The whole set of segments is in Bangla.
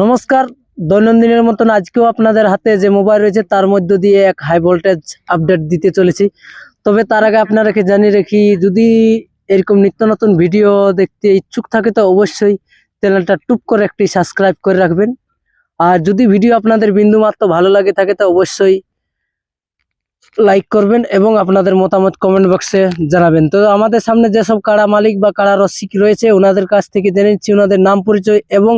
নমস্কার, দৈনন্দিনের মতন আজকেও আপনাদের হাতে যে মোবাইল রয়েছে তার মধ্য দিয়ে এক হাই ভোল্টেজ আপডেট দিতে চলেছি। তবে তার আগে আপনারাকে জানিয়ে রাখি, যদি এরকম নিত্য নতুন ভিডিও দেখতে ইচ্ছুক থাকে তো অবশ্যই চ্যানেলটা টুপ করে একটি সাবস্ক্রাইব করে রাখবেন। আর যদি ভিডিও আপনাদের বিন্দুমাত্র ভালো লাগে থাকে তো অবশ্যই লাইক করবেন এবং আপনাদের মতামত কমেন্ট বক্সে জানাবেন। তো আমাদের সামনে যেসব কাড়া মালিক বা কাড়া রসিক রয়েছে ওনাদের কাছ থেকে জেনে নিচ্ছি ওনাদের নাম পরিচয় এবং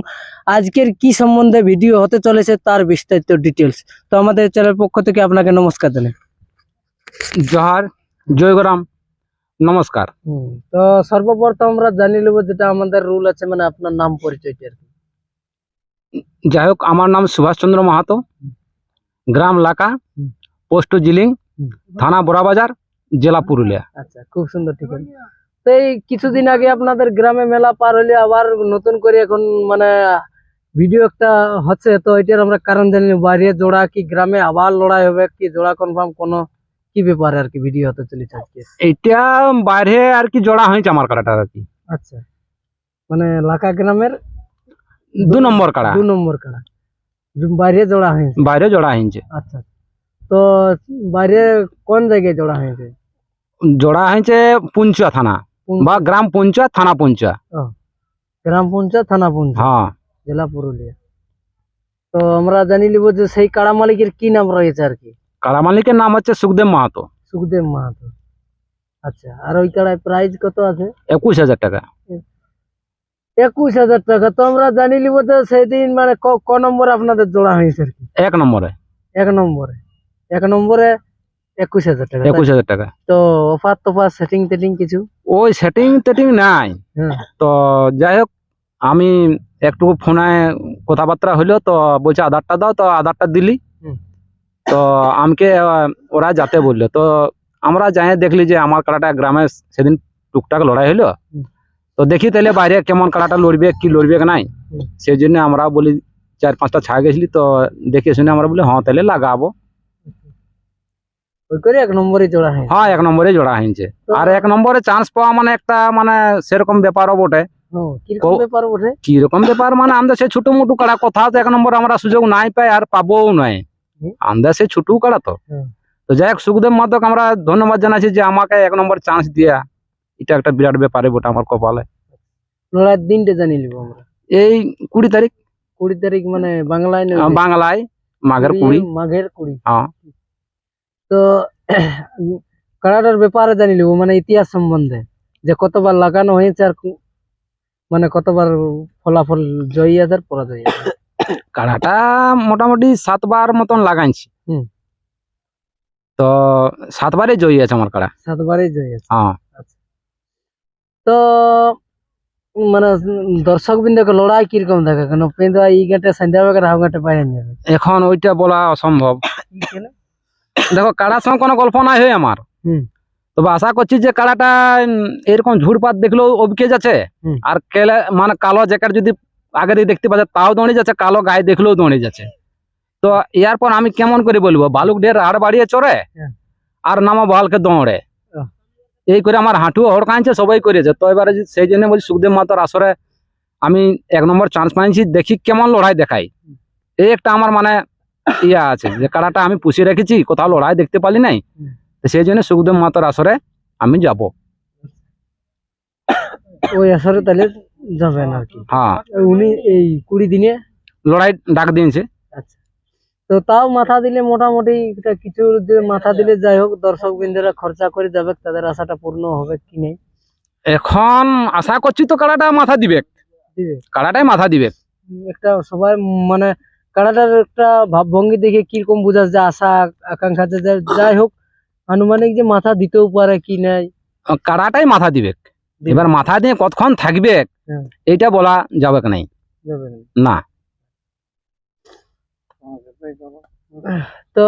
আজকের কি সম্বন্ধে ভিডিও হতে চলেছে তার বিস্তারিত ডিটেলস তো আমাদের চ্যানেল পক্ষ থেকে আপনাকে নমস্কার জানাই। জোহার জয়গরাম নমস্কার। তো সর্বপ্রথম আমরা জানি নেব যেটা আমাদের রুল আছে মানে আপনার নাম পরিচয়টা আর কি? যাই হোক আমার নাম সুভাষচন্দ্র মাহাতো গ্রাম লাকা পোস্ট জিলিং। থানা বোরাবাজার জেলা পুরুলিয়া। আচ্ছা খুব সুন্দর ঠিক আছে তো এই কিছুদিন আগে আপনাদের গ্রামে মেলা পার হলে আবার নতুন করে এখন মানে ভিডিও একটা হচ্ছে তো এটার আমরা কারণ জানি না। বাইরে জোড়া কি গ্রামে আবার লড়াই হবে কি জোড়া কনফার্ম কোনো কি ব্যাপারে আর কি ভিডিও হতে চলেছে আজকে? এইটা বাইরে আর কি জোড়া হয়েছে আমার কাড়াটা আর কি। আচ্ছা মানে লাকা গ্রামের দু নম্বর কাড়া। দু নম্বর কাড়া। যে বাইরে জোড়া হয়েছে। বাইরে জোড়া হয়েছে। আচ্ছা। তো বাইরে কোন জায়গায় জোড়া হয়েছে জোড়া হয়েছে পুঞ্চুয়া থানা কোন বা গ্রাম পুঞ্চুয়া থানা পুঞ্চুয়া গ্রাম পঞ্চায়েত থানা পঞ্চায়েত হ্যাঁ জেলা পুরুলিয়া তো আমরা জানি নিব যে সেই কাড়া মালিকের কি নাম রয়েছে আর কি কাড়া মালিকের নাম হচ্ছে সুখদেব মাহাতো সুখদেব মাহাতো আচ্ছা আর ওই কাড়ায় প্রাইস কত আছে একুশ হাজার টাকা একুশ হাজার টাকা তো আমরা জানি নিব যে সেদিন মানে ক- ক নম্বরে আপনাদের জোড়া হয়েছে আর কি এক নম্বরে এক নম্বরে এক নম্বরে একুশ হাজার টাকা একুশ হাজার টাকা। তো অফার তোফার সেটিং টেটিং কিছু? ওই সেটিং টেটিং নাই। হ্যাঁ। তো যাই হোক আমি একটু ফোনে কথাবার্তা হইল তো বলছে আধারটা দাও তো আধারটা দিলি। তো আমাকে ওরা যাতে বলল। তো আমরা যাই দেখলি যে আমার কাড়াটা গ্রামে সেদিন টুকটাক লড়াই হইল তো দেখি তাহলে বাইরে কেমন কাড়াটা লড়বে কি লড়বে নাই। সেই জন্য আমরা বলি চার পাঁচটা ছায়া গেছিলি তো দেখে শুনে আমরা বলি হ্যাঁ তাহলে লাগাবো। ওই করে এক নম্বরে জোড়া হয়েছে হ্যাঁ এক নম্বরে জোড়া হয়েছে। আর এক নম্বরে চান্স পাওয়া মানে একটা মানে সেরকম ব্যাপারও বটে। কীরকম ব্যাপার ওঠে কীরকম ব্যাপার মানে আমাদের সে ছোট মোটু কাড়া কোথাও এক নম্বর আমরা সুযোগ নাই পাই আর পাবোও নাই। আমাদের সে ছোট কাড়া তো। তো যাই হোক সুখদেব মাদক আমরা ধন্যবাদ জানাচ্ছি যে আমাকে এক নম্বর চান্স দিয়া এটা একটা বিরাট ব্যাপারে বটে আমার কপালে। দিনটা জানি নিব আমরা। এই কুড়ি তারিখ? কুড়ি তারিখ মানে বাংলায় বাংলায় মাঘের কুড়ি। মাঘের কুড়ি। হ্যাঁ। তো কাড়াটার ব্যাপারে জানি নিব মানে ইতিহাস সম্বন্ধে যে কতবার লাগানো হয়েছে আর মানে কতবার ফলাফল জয়ী আছে আর পরাজয়ী আছে। কাড়াটা মোটামুটি সাতবার মতন লাগাইছি। হুম। তো সাতবারে জয়ী আছে আমার কাড়া সাতবারই জয়ী আছে। হ্যাঁ। তো মানে দর্শক বিন্দুকে লড়াই কীরকম থাকে কেন কিন্তু এই ঘাটে সন্ধ্যা বেলা রাহু বাইরে যাবে? এখন ওইটা বলা অসম্ভব। দেখো কাড়ার সঙ্গে কোনো গল্প নাই হয় আমার। তবে আশা করছি যে কাড়াটা এরকম ঝুড়পাত দেখলেও অবকে যাচ্ছে। আর কেলে মানে কালো জ্যাকেট যদি আগে দিয়ে দেখতে পাচ্ছে তাও দৌড়ে যাচ্ছে কালো গায়ে দেখলেও দৌড়ে যাচ্ছে। তো এরপর আমি কেমন করে বলব বালুক ঢের হাড় বাড়িয়ে চড়ে হ্যাঁ। আর নামা বালকে দৌড়ে। এই করে আমার হাঁটুও হড়কাইছে সবাই করেছে। তো এবারে সেই জন্য বলছি সুখদেব মাতার আসরে আমি এক নম্বর চান্স পাইছি দেখি কেমন লড়াই দেখাই এই একটা আমার মানে ইয়া আছে যে কাড়াটা আমি পুষিয়ে রেখেছি কোথাও লড়াই দেখতে পারি নাই। তো সেই জন্য সুখদেব মাতার আসরে আমি যাব। ওই আসরে তাহলে যাবেন আর কি। হ্যাঁ। উনি এই কুড়ি দিনে? লড়াই ডাক দিয়েছে। আচ্ছা। তো তাও মাথা দিলে মোটামুটি কিছু যে মাথা দিলে যাই হোক দর্শক বিন্দুরা খরচা করে যাবে তাদের আশাটা পূর্ণ হবে কি নেই? এখন আশা করছি তো কাড়াটা মাথা দিবে। দিবে। কাড়াটাই মাথা দিবে। একটা সবাই মানে কাড়াটার একটা ভাবভঙ্গি দেখে কীরকম বোঝা যায় আশা আকাঙ্ক্ষা যে যাই হোক আনুমানিক যে মাথা দিতেও পারে কি নাই। কাড়াটাই মাথা দিবে এবার মাথা দিয়ে কতক্ষণ থাকবে এটা বলা যাবে নাই? না। না। তো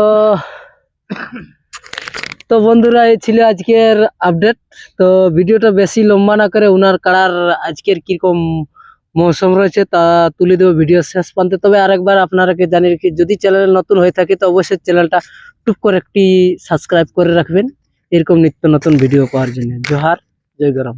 তো বন্ধুরা এই ছিল আজকের আপডেট তো ভিডিওটা বেশি লম্বা না করে ওনার কাড়ার আজকের কীরকম মৌসুম রয়েছে, তা তুলে দেবো ভিডিও শেষ প্রান্তে। তবে আরেকবার আপনারাকে জানিয়ে রাখি, যদি চ্যানেল নতুন হয়ে থাকে, তো অবশ্যই চ্যানেলটা টুপ করে একটি সাবস্ক্রাইব করে রাখবেন। এরকম নিত্য নতুন ভিডিও পাওয়ার জন্য। জোহার, জয় গরম।